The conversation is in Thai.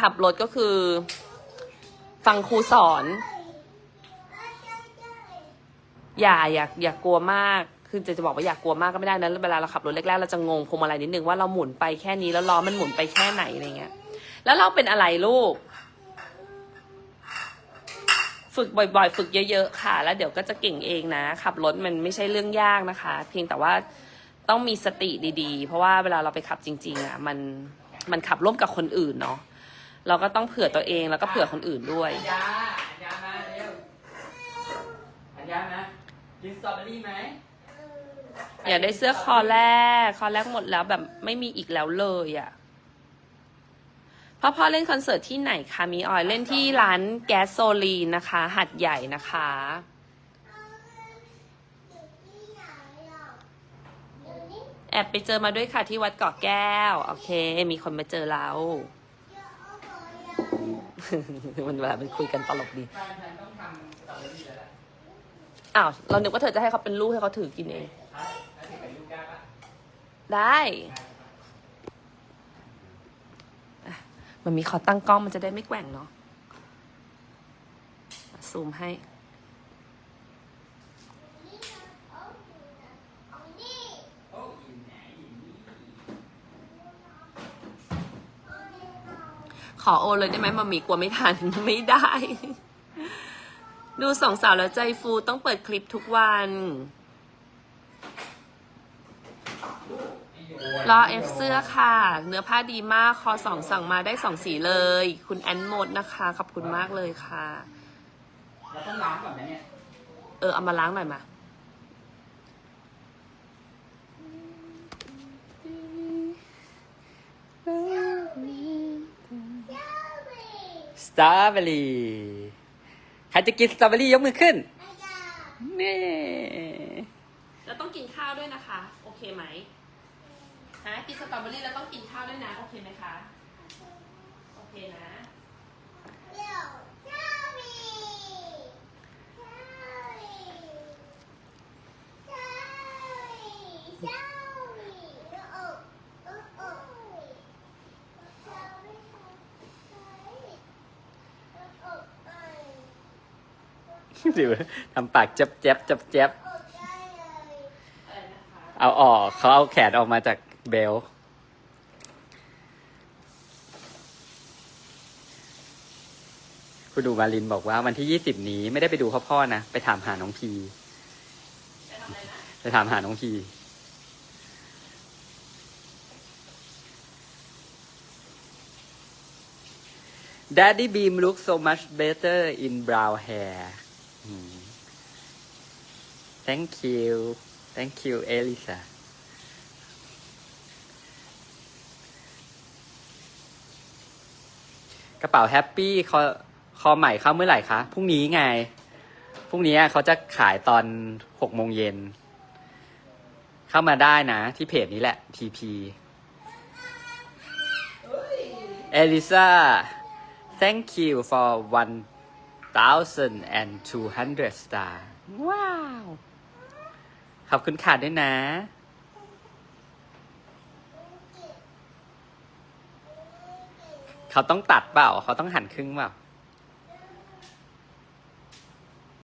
ขับรถก็คือ ฟังครูสอน อย่าอย่าอย่ากลัวมาก คือจะจะบอกว่าอย่ากลัวมากก็ไม่ได้นะเวลาเราขับรถแรกๆเราจะงงพวงมาลัยนิดนึงว่าเราหมุนไปแค่นี้แล้วล้อมันหมุนไปแค่ไหนอะไรเงี้ย แล้วเราเป็นอะไรลูก ฝึกบ่อยๆ ฝึกเยอะๆค่ะ แล้วเดี๋ยวก็จะเก่งเองนะ ขับรถมันไม่ใช่เรื่องยากนะคะ เพียงแต่ว่าต้องมีสติดีๆ เพราะว่าเวลาเราไปขับจริง ๆ อะ มันมันขับร่วมกับคนอื่นเนาะ เราก็ต้องเผื่อตัวเองแล้วก็เผื่อคนอื่นด้วย อัญญาอัญญามาเร็วอัญญามากินสตรอเบอรี่ไหมอยากได้เสื้อคอแรก คอแรกหมดแล้วแบบไม่มีอีกแล้วเลยอะ่ะพ่อพ่อเล่นคอนเสิร์ตที่ไหนคะมีออยเล่นที่ร้านแก๊สโซลีนนะคะ หัดใหญ่นะคะ แอบไปเจอมาด้วยค่ะที่วัดเกาะแก้ว โอเค มีคนมาเจอเรา มันเวลามันคุยกันตลกดีแฟนแฟนต้องทำสตรอเบอรี่แล้วแหละอ้าว เรานึกว่าเธอจะให้เขาเป็นลูกให้เขาถือกินเองใช่แล้วถึงเป็นลูกได้ปะได้อะมันมีขอตั้งกล้องมันจะได้ไม่แกว่งเนาะอะซูมให้ โอ้ยไหนอยู่นี่ ขอโอนเลยได้ไหมมามีกลัวไม่ทันไม่ได้ ดูสองสาวแล้วใจฟูต้องเปิดคลิปทุกวันรอเอฟเสื้อค่ะ เนื้อผ้าดีมาก คอสองสั่งมาได้สองสีเลย คุณแอนโมดนะคะ ขอบคุณมากเลยค่ะเราต้องล้างก่อนนะเนี่ย เออ เอามาล้างหน่อยมา ส ตรอเบอรี่ใครจะกินสตรอเบอรี่ยกมือขึ้นนี่แล้วต้องกินข้าวด้วยนะคะ โอเคไหมฮะกินสตรอเบอรี่แล้วต้องกินข้าวด้วยนะโอเคไหมคะโอเคนะ ดูทำปากเจ็บเจ็บเจ็บเจ็บอะไรนะคะเอาออกเขาเอาแขนออกมาจากเบลต์คุณดูมารินบอกว่าวันที่ยี่สิบนี้ไม่ได้ไปดูพ่อพ่อนะ ไปถามหาน้องพีจะทำอะไรนะไปถามหาน้องพี Daddy Beam looks so much better in brown hair อืม Thank you Thank you Elisa กระเป๋าแฮปปี้คอคอใหม่เข้าเมื่อไหร่คะ พรุ่งนี้ไง พรุ่งนี้เขาจะขายตอนหกโมงเย็น เข้ามาได้นะ ที่เพจนี้แหละ TP เอลิซา thank you for one 1,200 star ว้าว ขอบคุณค่ะด้วยนะ เขาต้องตัดเปล่า เขาต้องหั่นครึ่งเปล่า